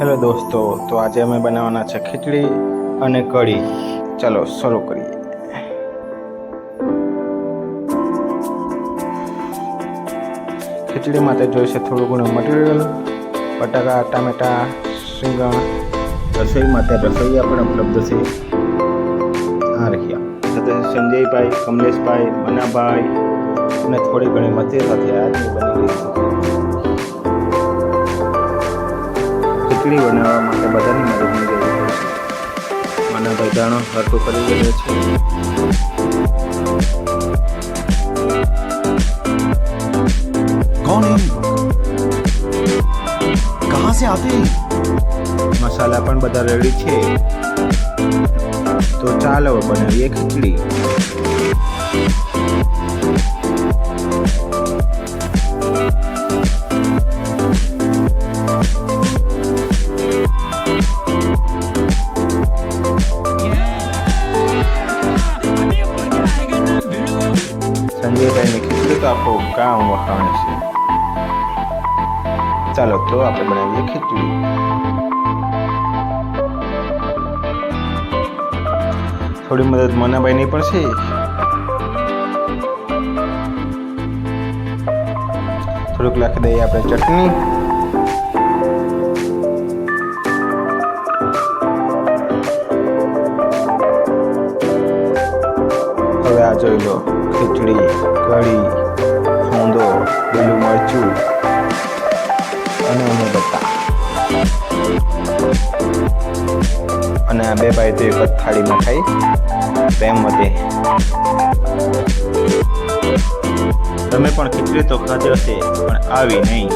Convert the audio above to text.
Hello દોસ્તો, તો આજે અમે બનાવવાના છે ખીચડી અને કઢી. ચાલો, શરૂ કરીએ. ખીચડી માટે જોઈશે થોડું ઘણું મટીરિયલ, બટાકા, ટામેટા રીંગણ રસોઈ માટે રસોઈયા પણ ઉપલબ્ધ છે. આ રહ્યા. સાથે સંજયભાઈ, કમલેશભાઈ, મનાભાઈ અને થોડી ઘણી મતી સાથે આજે બની ગઈ ખીચડી બનાવવા માટે બધાની મદદની જરૂર હોય મને બધાનો હરકો કરી રહ્યો છે. કોણ કહા સે મસાલા પણ બધા રેડી છે. તો ચાલો બનાવીએ ખીચડી. સંજયભાઈની ખીચડી તો આખું ગામ વખાણે છે. ચાલો તો આપણે બનાવીએ ખીચડી. થોડી મદદ મનાભાઈની પણ છે. થોડુંક લખી દઈએ આપણે ચટણી. હવે આ જોઈ લો. ખીચડી, કઢી ફૂંદો લીલું મરચું અને અમે બધા. અને આ બે ભાઈ તો એક જ થાળીમાં ખાઈ પ્રેમ મતે તમે પણ ખીચડી તો ખાધી હશે, પણ આવી નહીં.